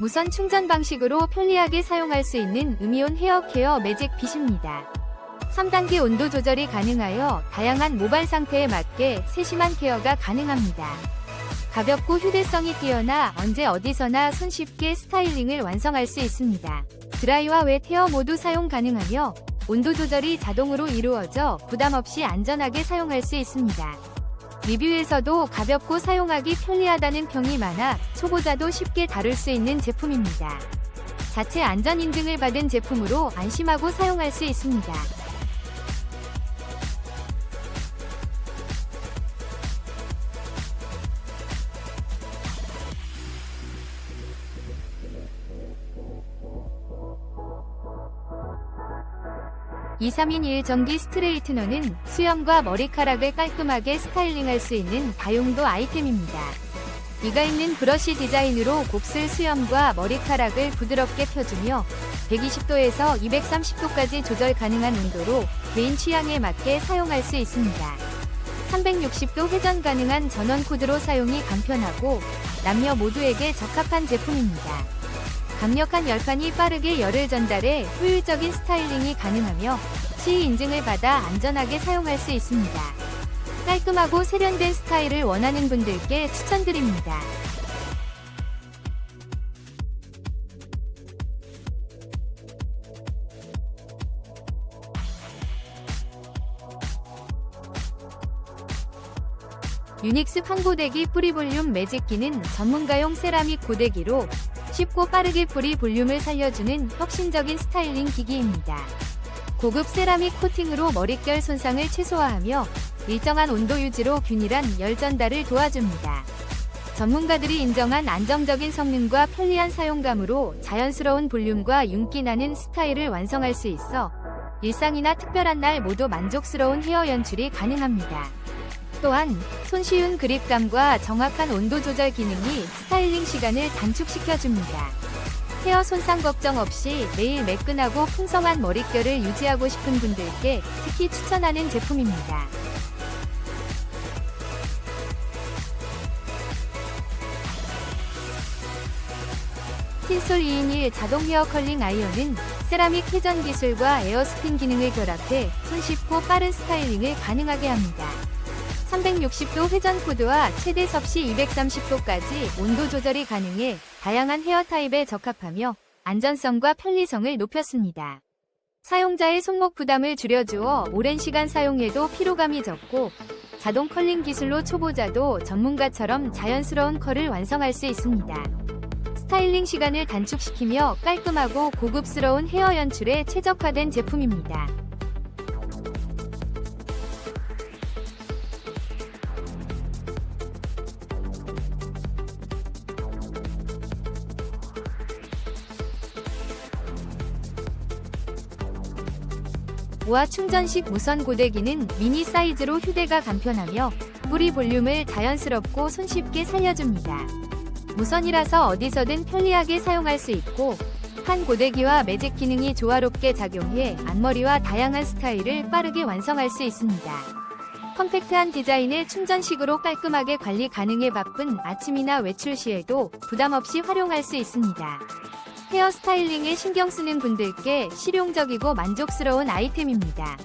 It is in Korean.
무선 충전 방식으로 편리하게 사용할 수 있는 음이온 헤어 케어 매직 빗입니다. 3단계 온도 조절이 가능하여 다양한 모발 상태에 맞게 세심한 케어가 가능합니다. 가볍고 휴대성이 뛰어나 언제 어디서나 손쉽게 스타일링을 완성할 수 있습니다. 드라이와 웻 헤어 모두 사용 가능하며 온도 조절이 자동으로 이루어져 부담 없이 안전하게 사용할 수 있습니다. 리뷰에서도 가볍고 사용하기 편리하다는 평이 많아 초보자도 쉽게 다룰 수 있는 제품입니다. 자체 안전 인증을 받은 제품으로 안심하고 사용할 수 있습니다. 이 3인 1 전기 스트레이트너는 수염과 머리카락을 깔끔하게 스타일링할 수 있는 다용도 아이템입니다. 이가 있는 브러쉬 디자인으로 곱슬 수염과 머리카락을 부드럽게 펴주며 120도에서 230도까지 조절 가능한 온도로 개인 취향에 맞게 사용할 수 있습니다. 360도 회전 가능한 전원 코드로 사용이 간편하고 남녀 모두에게 적합한 제품입니다. 강력한 열판이 빠르게 열을 전달해 효율적인 스타일링이 가능하며 시의 인증을 받아 안전하게 사용할 수 있습니다. 깔끔하고 세련된 스타일을 원하는 분들께 추천드립니다. 유닉스 판고데기 뿌리 볼륨 매직기는 전문가용 세라믹 고데기로 쉽고 빠르게 뿌리 볼륨을 살려주는 혁신적인 스타일링 기기입니다. 고급 세라믹 코팅으로 머릿결 손상을 최소화하며 일정한 온도 유지로 균일한 열 전달을 도와줍니다. 전문가들이 인정한 안정적인 성능과 편리한 사용감으로 자연스러운 볼륨과 윤기 나는 스타일을 완성할 수 있어 일상이나 특별한 날 모두 만족스러운 헤어 연출이 가능합니다. 또한 손쉬운 그립감과 정확한 온도 조절 기능이 스타일링 시간을 단축시켜 줍니다. 헤어 손상 걱정 없이 매일 매끈하고 풍성한 머릿결을 유지하고 싶은 분들께 특히 추천하는 제품입니다. 틴솔 2인 1 자동 헤어 컬링 아이언은 세라믹 회전 기술과 에어스핀 기능을 결합해 손쉽고 빠른 스타일링을 가능하게 합니다. 360도 회전 코드와 최대 섭씨 230도까지 온도 조절이 가능해 다양한 헤어 타입에 적합하며 안전성과 편리성을 높였습니다. 사용자의 손목 부담을 줄여주어 오랜 시간 사용해도 피로감이 적고 자동 컬링 기술로 초보자도 전문가처럼 자연스러운 컬을 완성할 수 있습니다. 스타일링 시간을 단축시키며 깔끔하고 고급스러운 헤어 연출에 최적화된 제품입니다. 우아 충전식 무선 고데기는 미니 사이즈로 휴대가 간편하며 뿌리 볼륨을 자연스럽고 손쉽게 살려줍니다. 무선이라서 어디서든 편리하게 사용할 수 있고 한 고데기와 매직 기능이 조화롭게 작용해 앞머리와 다양한 스타일을 빠르게 완성할 수 있습니다. 컴팩트한 디자인의 충전식으로 깔끔하게 관리 가능해 바쁜 아침이나 외출 시에도 부담 없이 활용할 수 있습니다. 헤어 스타일링에 신경 쓰는 분들께 실용적이고 만족스러운 아이템입니다.